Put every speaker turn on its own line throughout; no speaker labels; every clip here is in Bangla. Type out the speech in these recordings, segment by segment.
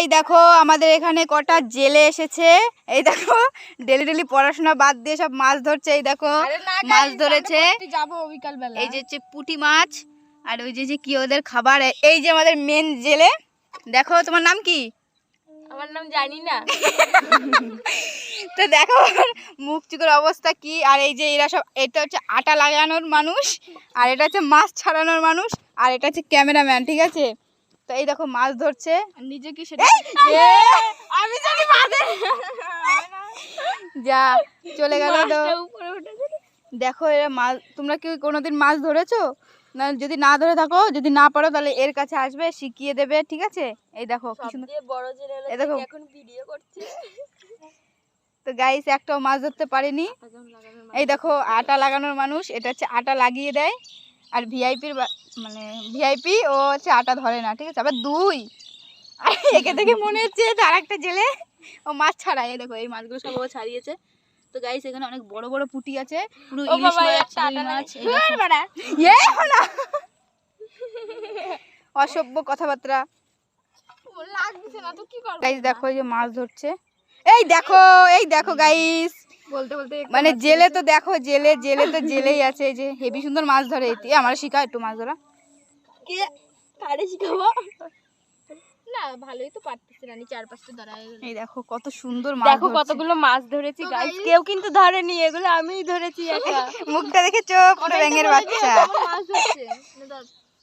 এই দেখো আমাদের এখানে কটা জেলে এসেছে। এই দেখো ডেলি ডেলি পড়াশোনা বাদ দিয়ে সব মাছ ধরছে এই দেখো। মাছ ধরেছে। এই যে হচ্ছে পুঁটি মাছ আর ওই যে যে কি ওদের খাবার এই যে আমাদের মেন জেলে। দেখো তোমার নাম কি?
আমার নাম জানি না
তো দেখো মুখ চুকের অবস্থা কি আর এই যে এরা সব এটা হচ্ছে আটা লাগানোর মানুষ আর এটা হচ্ছে মাছ ছাড়ানোর মানুষ আর এটা হচ্ছে ক্যামেরাম্যান ঠিক আছে? তো এই দেখো মাছ ধরছে।
নিজে কি সেটা
আমি জানি যা চলে গেল তো। দেখো এরা মাছ তোমরা কি কোনোদিন মাছ ধরেছো? না যদি না ধরে থাকো যদি না পারো তাহলে এর কাছে আসবে শিখিয়ে দেবে ঠিক আছে? এই দেখো দেখো।
এখন ভিডিও করছে।
তো গাইস একটাও মাছ ধরতে পারিনি। এই দেখো আটা লাগানোর মানুষ এটা হচ্ছে আটা লাগিয়ে দেয়। আর ভিআইপির মানে ভিআইপি ও হচ্ছে আটা ধরে না ঠিক আছে? আবার দুই। আর একে দেখে মনে হচ্ছে তার একটা জেলে। ও মাছ ছাড়ায়। এই দেখো এই মাছগুলো সব ও ছাড়িয়েছে। তো গাইস এখানে অনেক বড় বড় পুঁটি আছে। পুরো ইলিশ মাছ মাছ অসভ্য কথাবার্তা।
লাগছে না তো কি করব?
গাইস দেখো এই যে মাছ ধরছে। এই দেখো এই দেখো গাইস মানে জেলে তো দেখো জেলে জেলে তো জেলেই আছে এই যে হেভি সুন্দর মাছ ধরে। এতে আমার শিখা একটু মাছ ধরা।
কি কারে শিখাবো? না ভালোই তো পারতেছি না চার পাঁচটা ধরা
এই দেখো কত সুন্দর মাছ
দেখো কতগুলো মাছ ধরেছি গাইস কেউ কিন্তু ধরেনি এগুলো আমিই ধরেছি একা
মুখটা দেখে চোখ ব্যাঙের বাচ্চা।
মাছ ধরছে।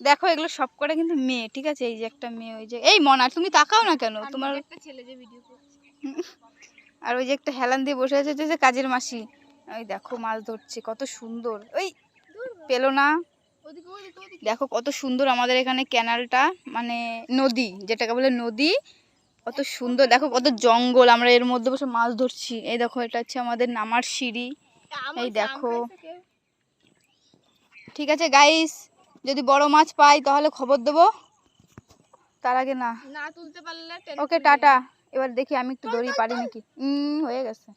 দেখো এগুলো সব করে কিন্তু মেয়ে ঠিক আছে? এই যে একটা মেয়ে ওই যে এই মনা তুমি তাকাও না কেন? তোমার
একটা ছেলে যে ভিডিও করছে।
আর ওই যে একটা হেলান দিয়ে বসে আছে যে কাজের মাসি। ওই দেখো মাছ ধরছে কত সুন্দর। ওই পেল না। দেখো কত সুন্দর আমাদের এখানে ক্যানালটা মানে নদী যেটাকে বলে নদী। কত সুন্দর দেখো কত জঙ্গল আমরা এর মধ্যে বসে মাছ ধরছি। এই দেখো এটা হচ্ছে আমাদের নামার সিঁড়ি। এই দেখো। ঠিক আছে গাইস যদি বড় মাছ পাই তাহলে খবর দেবো। তার আগে না।
না তুলতে পারলে
ওকে টাটা। এবার দেখি আমি একটু দড়ি পারি নাকি? উম, হয়ে গেছে।